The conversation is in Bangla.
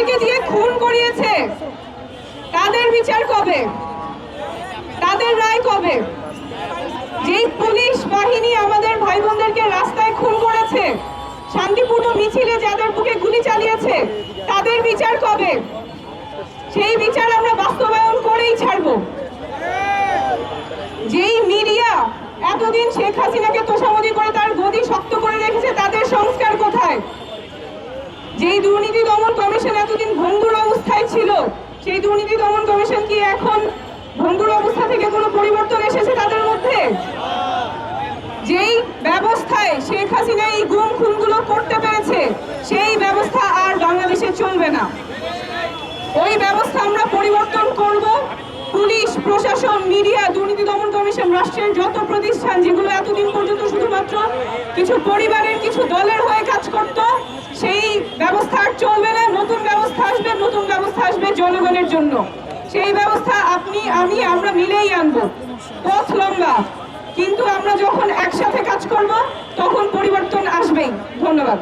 আমাদেরকে দিয়ে খুন করিয়েছে? তাদের বিচার কবে? তাদের রায় কবে? যেই পুলিশ বাহিনী আমাদের ভাই বোনদেরকে রাস্তায় খুন করেছে, শান্তিপূর্ণ মিছিলে যাদের বুকে গুলি চালিয়েছে, তাদের বিচার কবে? সেই বিচার আমরা বাস্তবায়ন করেই ছাড়বো। যেই মিডিয়া এতদিন শেখ হাসিনাকে তোষামদি করে তার গদি শক্ত করে রেখেছে, তাদের সংস্কার কোথায়? যেই দুর্নীতি দমন কমিশন এতদিন ভঙ্গুর অবস্থায় ছিল সেই দুর্নীতি দমন কমিশন কি এখন ভঙ্গুর অবস্থা থেকে কোনো পরিবর্তন এসেছে তাদের মধ্যে? যেই ব্যবস্থায় শেখ হাসিনা এই গুম খুনগুলো করতে পেরেছে, সেই ব্যবস্থা আর বাংলাদেশে চলবে না। ওই ব্যবস্থা আমরা পরিবর্তন করব। পুলিশ, প্রশাসন, মিডিয়া, দুর্নীতি দমন কমিশন, রাষ্ট্রের যত প্রতিষ্ঠান, যেগুলো এতদিন পর্যন্ত শুধুমাত্র কিছু পরিবারের, কিছু দলের হয়ে কাজ করত, সেই ব্যবস্থা আর চলবে না। নতুন ব্যবস্থা আসবে, নতুন ব্যবস্থা জন্য। সেই ব্যবস্থা আপনি, আমি, আমরা মিলেই আনব। পথ লম্বা। কিন্তু আমরা যখন একসাথে কাজ করব, তখন পরিবর্তন আসবেই। ধন্যবাদ।